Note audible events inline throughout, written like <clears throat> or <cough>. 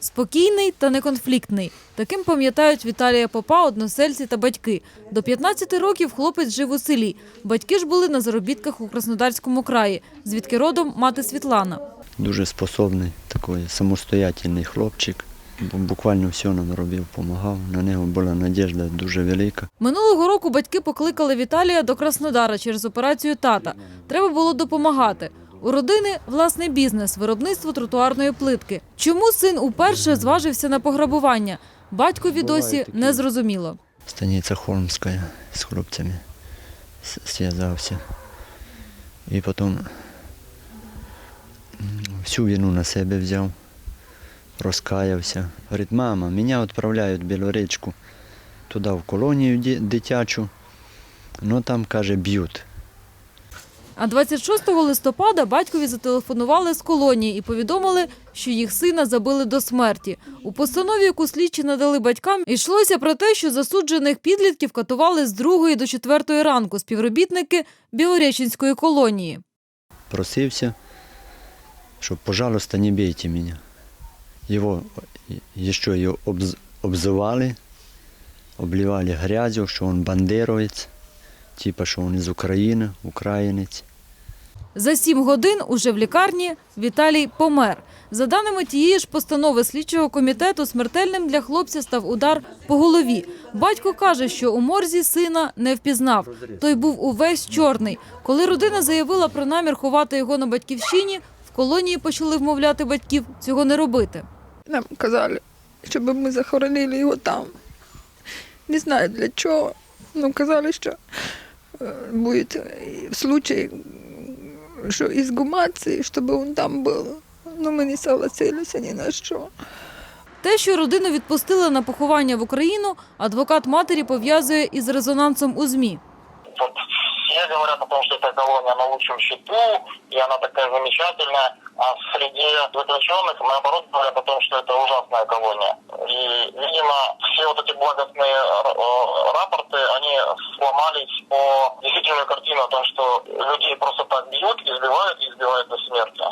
Спокійний та неконфліктний. Таким пам'ятають Віталія Попа односельці та батьки. До 15 років хлопець жив у селі. Батьки ж були на заробітках у Краснодарському краї, звідки родом мати Світлана. Дуже способний, такий самостоятельний хлопчик. Бу- Буквально все нам робив, допомагав. На нього була надіжда дуже велика. Минулого року батьки покликали Віталія до Краснодара через операцію тата. Треба було допомагати. У родини власний бізнес, виробництво тротуарної плитки. Чому син уперше зважився на пограбування? Батькові досі не зрозуміло. Станиця Холмська з хлопцями зв'язався. І потім всю вину на себе взяв, розкаявся. Говорить, мама, мене відправляють в Білоречку туди в колонію дитячу, ну там, каже, б'ють. А 26 листопада батькові зателефонували з колонії і повідомили, що їх сина забили до смерті. У постанові, яку слідчі надали батькам, йшлося про те, що засуджених підлітків катували з 2 до 4 ранку співробітники Білореченської колонії. просився, что, пожалуйста, не бейте меня. Его еще и обз- обзывали, обливали грязью, что он бандеровец, типа, что он из Украины, украинец. За сім годин уже в лікарні Віталій помер. За даними тієї ж постанови слідчого комітету, смертельним для хлопця став удар по голові. Батько каже, що у морзі сина не впізнав. Той був увесь чорний. Коли родина заявила про намір ховати його на батьківщині, в колонії почали вмовляти батьків цього не робити. Нам казали, щоб ми захоронили його там. Не знаю для чого. Ну, казали, що е, буде е, що із гумації, щоб він там був. Ну, ми не согласилися ні на що. Те, що родину відпустили на поховання в Україну, адвокат матері пов'язує із резонансом у ЗМІ Вот все говорят о том, что эта колония на лучшем счету, и она такая замечательная, а среди заключенных, наоборот, говорят о том, что это ужасная колония. И, видимо, все вот эти благостные э, рапорты, они сломались по действительную картину о том, что людей просто так бьют, избивают и избивают до смерти.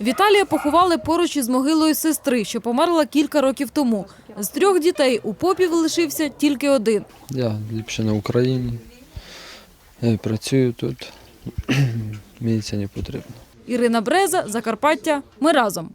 Віталія поховали поруч із могилою сестри, що померла кілька років тому. З трьох дітей у попів лишився тільки один. Я ліпше на Україні. Я і працюю тут. <clears throat> Мені це не потрібно. Ірина Бреза, Закарпаття. Ми разом.